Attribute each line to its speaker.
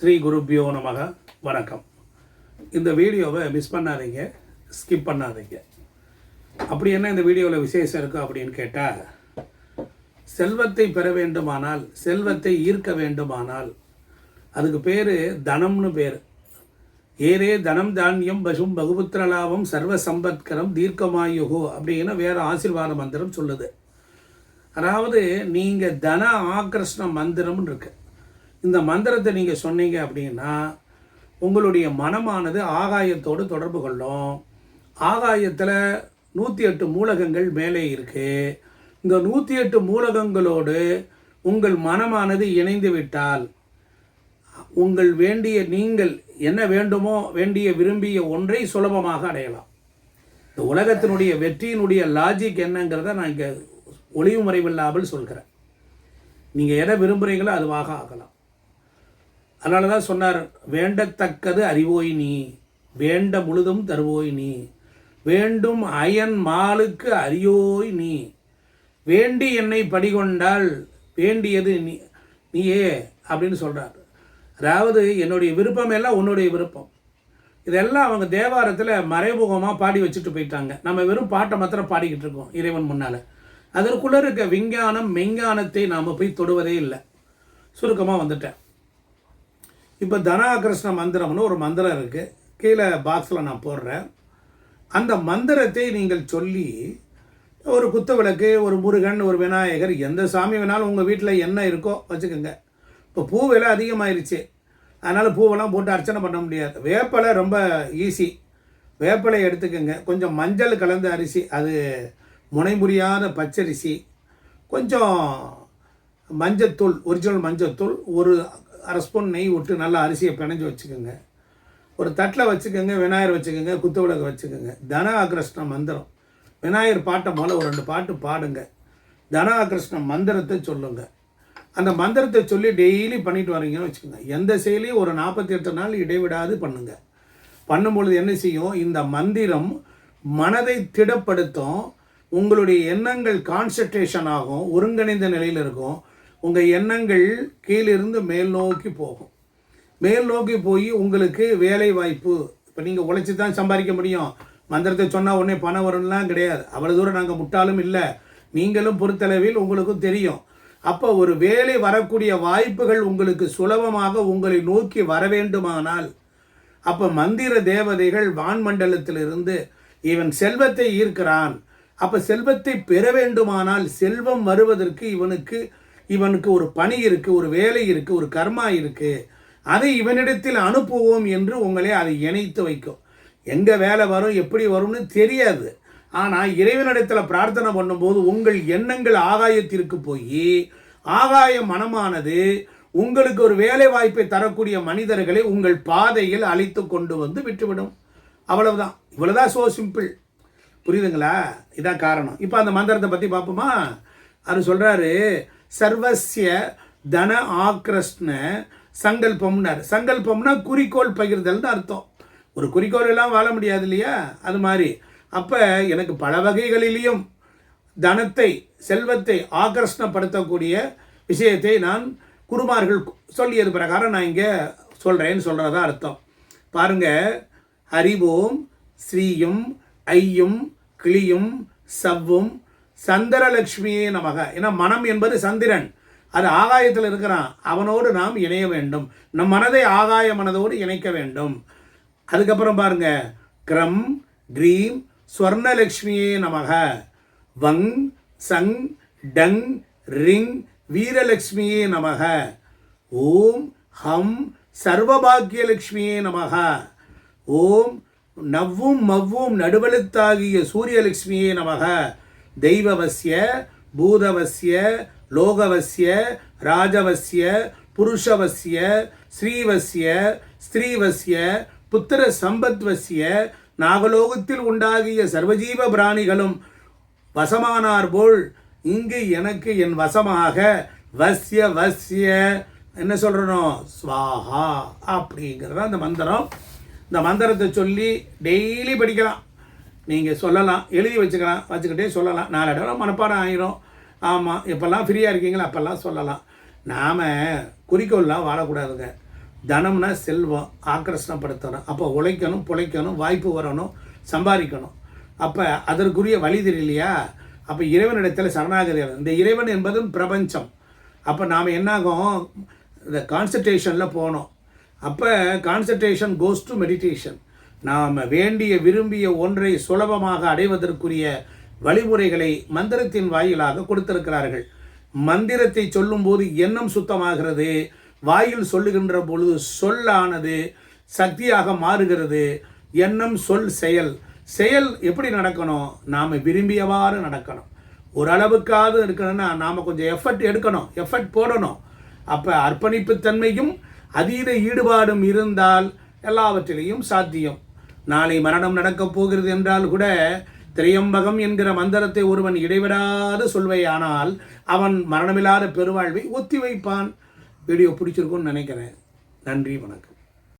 Speaker 1: ஸ்ரீ குருபியோ நமக. வணக்கம். இந்த வீடியோவை மிஸ் பண்ணாதீங்க. ஸ்கிப் பண்ணாதீங்க. அப்படி என்ன இந்த வீடியோவில் விசேஷம் இருக்குது அப்படின்னு கேட்டால் செல்வத்தை பெற வேண்டுமானால் செல்வத்தை ஈர்க்க வேண்டுமானால் அதுக்கு பேர் தனம்னு பேர். ஏரே தனம் தானியம் பசும் பகுபுத்திரலாபம் சர்வ சம்பத்கரம் தீர்க்கமாயுகோ அப்படின்னு வேறு ஆசீர்வாத மந்திரம் சொல்லுது. அதாவது நீங்கள் தன ஆக்கர்ஷண மந்திரம்னு இருக்குது இந்த மந்திரத்தை நீங்கள் சொன்னீங்க அப்படின்னா உங்களுடைய மனமானது ஆகாயத்தோடு தொடர்பு கொள்ளும். ஆகாயத்தில் நூற்றி எட்டு மூலகங்கள் மேலே இருக்குது இந்த நூற்றி எட்டு மூலகங்களோடு உங்கள் மனமானது இணைந்து விட்டால் உங்கள் வேண்டிய நீங்கள் என்ன வேண்டுமோ வேண்டிய விரும்பிய ஒன்றை சுலபமாக அடையலாம். இந்த உலகத்தினுடைய வெற்றியினுடைய லாஜிக் என்னங்கிறத நான் இங்கே ஒளிவு மறைவில்லாமல் சொல்கிறேன். நீங்கள் எதை விரும்புகிறீங்களோ அதுவாக ஆகலாம். அதனால தான் சொன்னார் வேண்டத்தக்கது அறிவோய் நீ வேண்ட முழுதும் தருவோய் நீ வேண்டும் அயன் மாலுக்கு அறியோய் நீ வேண்டி என்னை படிகொண்டால் வேண்டியது நீ நீயே அப்படின்னு சொல்கிறார் அதாவது என்னுடைய விருப்பம் எல்லாம் உன்னுடைய விருப்பம். இதெல்லாம் அவங்க தேவாரத்தில் மறைமுகமாக பாடி வச்சுட்டு போயிட்டாங்க. நம்ம வெறும் பாட்டை மாத்திரம் பாடிக்கிட்டு இருக்கோம் இறைவன் முன்னால். அதற்குள்ளே இருக்க விஞ்ஞானம் மெஞ்ஞானத்தை நாம் போய் தொடுவதே இல்லை. சுருக்கமாக வந்துட்டேன். இப்போ தனாகிருஷ்ண மந்திரம்னு ஒரு மந்திரம் இருக்குது கீழே பாக்ஸில் நான் போடுறேன். அந்த மந்திரத்தை நீங்கள் சொல்லி ஒரு குத்து விளக்கு ஒரு முருகன் ஒரு விநாயகர் எந்த சாமி வேணாலும் உங்கள் வீட்டில் என்ன இருக்கோ வச்சுக்கோங்க. இப்போ பூ விலை அதிகமாயிருச்சு. அதனால் பூவெல்லாம் போட்டு அர்ச்சனை பண்ண முடியாது. வேப்பலை ரொம்ப ஈஸி வேப்பலை எடுத்துக்கோங்க. கொஞ்சம் மஞ்சள் கலந்த அரிசி அது முனை முறியாத பச்சரிசி கொஞ்சம் மஞ்சத்தூள் ஒரிஜினல் மஞ்சத்தூள் ஒரு அரை ஸ்பூன் நெய் விட்டு நல்லா அரிசியை பிணைஞ்சு வச்சுக்கோங்க. ஒரு தட்டில் வச்சுக்கோங்க விநாயகர் வச்சுக்கோங்க குத்து விளக்கு வச்சுக்கோங்க. தன ஆக்ரஷ்ண மந்திரம். விநாயகர் பாட்டை போல் ஒரு ரெண்டு பாட்டு பாடுங்க. தன ஆக்ரஷ்ண மந்திரத்தை சொல்லுங்க. அந்த மந்திரத்தை சொல்லி டெய்லி பண்ணிட்டு வரீங்கன்னு வச்சுக்கோங்க. எந்த செயலையும் ஒரு நாற்பத்தி எட்டு நாள் இடைவிடாது பண்ணுங்க. பண்ணும்பொழுது என்ன செய்யும்? இந்த மந்திரம் மனதை திடப்படுத்தும். உங்களுடைய எண்ணங்கள் கான்சன்ட்ரேஷன் ஆகும். ஒருங்கிணைந்த நிலையில் இருக்கும். உங்கள் எண்ணங்கள் கீழிருந்து மேல் நோக்கி போகும். மேல் நோக்கி போய் உங்களுக்கு வேலை வாய்ப்பு இப்போ நீங்கள் உழைச்சி தான் சம்பாதிக்க முடியும். மந்திரத்தை சொன்னால் உடனே பணம் வரும்லாம் கிடையாது. அவ்வளோ தூரம் நாங்கள் முட்டாலும் இல்லை. நீங்களும் பொறுத்தளவில் உங்களுக்கும் தெரியும். அப்போ ஒரு வேலை வரக்கூடிய வாய்ப்புகள் உங்களுக்கு சுலபமாக உங்களை நோக்கி வர வேண்டுமானால் அப்போ மந்திர தேவதைகள் வான்மண்டலத்திலிருந்து இவன் செல்வத்தை ஈர்க்கிறான். அப்போ செல்வத்தை பெற வேண்டுமானால் செல்வம் வருவதற்கு இவனுக்கு இவனுக்கு ஒரு பணி இருக்குது ஒரு வேலை இருக்குது ஒரு கர்மா இருக்குது அதை இவனிடத்தில் அனுப்புவோம் என்று உங்களை அதை இணைத்து வைக்கும். எங்கே வேலை வரும் எப்படி வரும்னு தெரியாது. ஆனால் இறைவனிடத்தில் பிரார்த்தனை பண்ணும்போது உங்கள் எண்ணங்கள் ஆகாயத்திற்கு போய் ஆகாய மனமானது உங்களுக்கு ஒரு வேலை வாய்ப்பை தரக்கூடிய மனிதர்களை உங்கள் பாதையில் அழைத்து கொண்டு வந்து விட்டுவிடும். அவ்வளவுதான். இவ்வளோதான் சோ சிம்பிள் புரியுதுங்களா? இதான் காரணம். இப்போ அந்த மந்திரத்தை பற்றி பார்ப்போமா? அவர் சொல்கிறாரு சர்வசிய தன ஆக்ரஷ்ண சங்கல்பம்னார். சங்கல்பம்னா குறிக்கோள் பகிர்தல்னு அர்த்தம். ஒரு குறிக்கோள் எல்லாம் வாழ முடியாது இல்லையா? அது மாதிரி. அப்போ எனக்கு பல வகைகளிலையும் தனத்தை செல்வத்தை ஆகர்ஷணப்படுத்தக்கூடிய விஷயத்தை நான் குருமார்கள் சொல்லியது பிரகாரம் நான் இங்கே சொல்கிறேன்னு சொல்கிறதா அர்த்தம். பாருங்கள் ஹரிவோம் ஸ்ரீயும் ஐயும் கிளியும் சவ்வும் சந்திரலக்ஷ்மியே நமக. ஏன்னா மனம் என்பது சந்திரன். அது ஆகாயத்தில் இருக்கிறான். அவனோடு நாம் இணைய வேண்டும். நம் மனதை ஆகாய மனதோடு இணைக்க வேண்டும். அதுக்கப்புறம் பாருங்க. கிரம் க்ரீம் ஸ்வர்ணலக்ஷ்மியே நமக. வங் சங் டங் ரிங் வீரலக்ஷ்மியே நமக. ஓம் ஹம் சர்வபாக்கியலக்ஷ்மியே நமக. ஓம் நவ்வும் மவ்வும் நடுவழுத்தாகிய சூரியலக்ஷ்மியே நமக. தெய்வவசிய பூதவசிய லோகவசிய ராஜவசிய புருஷவசிய ஸ்ரீவசிய ஸ்திரீவசிய புத்திர சம்பத்வசிய நாகலோகத்தில் உண்டாகிய சர்வஜீவ பிராணிகளும் வசமானார் போல் இங்கு எனக்கு என் வசமாக வசிய வசிய என்ன சொல்கிறனோ ஸ்வாஹா அப்படிங்கிறது அந்த மந்திரம். இந்த மந்திரத்தை சொல்லி டெய்லி படிக்கலாம். நீங்கள் சொல்லலாம் எழுதி வச்சுக்கலாம் வச்சுக்கிட்டே சொல்லலாம். நாலு இடம் மனப்பாடம் ஆயிரும். ஆமாம் எப்போல்லாம் ஃப்ரீயாக இருக்கீங்களோ? அப்போல்லாம் சொல்லலாம். நாம் குறிக்கோள்லாம் வாழக்கூடாதுங்க. தனம்னா செல்வம் ஆக்கர்ஷணப்படுத்தணும் அப்போ உழைக்கணும் பிழைக்கணும் வாய்ப்பு வரணும் சம்பாதிக்கணும். அப்போ அதற்குரிய வழி தெரியலையா? அப்போ இறைவனிடத்தில் சரணாகதி இந்த இறைவன் என்பதும் பிரபஞ்சம். அப்போ நாம் என்னாகும்? இந்த கான்சன்ட்ரேஷனில் போனோம் அப்போ கான்சன்ட்ரேஷன் கோஸ் டு மெடிடேஷன் நாம் வேண்டிய விரும்பிய ஒன்றை சுலபமாக அடைவதற்குரிய வழிமுறைகளை மந்திரத்தின் வாயிலாக கொடுத்திருக்கிறார்கள். மந்திரத்தை சொல்லும்போது எண்ணம் சுத்தமாகிறது வாயில் சொல்லுகின்ற பொழுது சொல்லானது சக்தியாக மாறுகிறது. எண்ணம் சொல் செயல். செயல் எப்படி நடக்கணும்? நாம் விரும்பியவாறு நடக்கணும். ஓரளவுக்காவது இருக்கணும்னா நாம் கொஞ்சம் எஃபர்ட் எடுக்கணும் எஃபர்ட் போடணும். அப்போ அர்ப்பணிப்புத்தன்மையும் அதீத ஈடுபாடும் இருந்தால் எல்லாவற்றிலையும் சாத்தியம். நாளை மரணம் நடக்கப் போகிறது என்றால் கூட திரையம்பகம் என்கிற மந்திரத்தை ஒருவன் இடைவிடாது சொல்வையானால் அவன் மரணமில்லாத பெருவாழ்வை ஒத்தி வைப்பான் வீடியோ பிடிச்சிருக்கும்னு நினைக்கிறேன். நன்றி வணக்கம்.